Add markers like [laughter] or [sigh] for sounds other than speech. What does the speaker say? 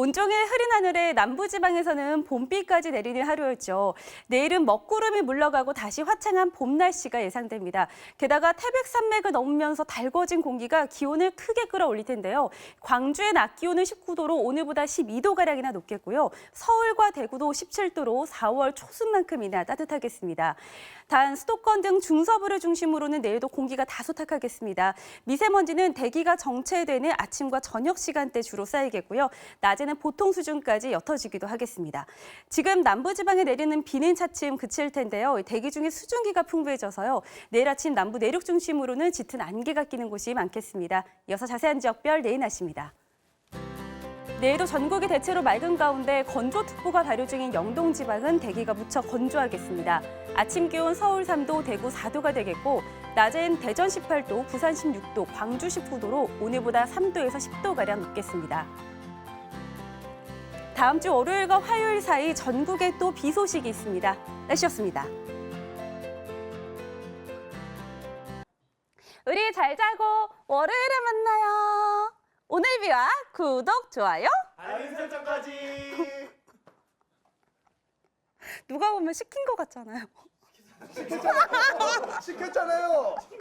온종일 흐린 하늘에 남부지방에서는 봄비까지 내리는 하루였죠. 내일은 먹구름이 물러가고 다시 화창한 봄 날씨가 예상됩니다. 게다가 태백산맥을 넘으면서 달궈진 공기가 기온을 크게 끌어올릴 텐데요. 광주의 낮 기온은 19도로 오늘보다 12도가량이나 높겠고요. 서울과 대구도 17도로 4월 초순만큼이나 따뜻하겠습니다. 단 수도권 등 중서부를 중심으로는 내일도 공기가 다소 탁하겠습니다. 미세먼지는 대기가 정체되는 아침과 저녁 시간대 주로 쌓이겠고요. 낮에는 보통 수준까지 옅어지기도 하겠습니다. 지금 남부지방에 내리는 비는 차츰 그칠 텐데요. 대기 중에 수증기가 풍부해져서요. 내일 아침 남부 내륙 중심으로는 짙은 안개가 끼는 곳이 많겠습니다. 이어서 자세한 지역별 내일 날씨입니다. 내일도 전국이 대체로 맑은 가운데 건조특보가 발효 중인 영동 지방은 대기가 무척 건조하겠습니다. 아침 기온 서울 3도, 대구 4도가 되겠고 낮엔 대전 18도, 부산 16도, 광주 19도로 오늘보다 3도에서 10도 가량 높겠습니다. 다음 주 월요일과 화요일 사이 전국에 또 비 소식이 있습니다. 날씨였습니다. 우리 잘 자고 월요일에 만나요. 오늘 비와 구독, 좋아요. 알림 설정까지. 누가 보면 시킨 것 같잖아요. 시켰잖아요. 네. [laughs]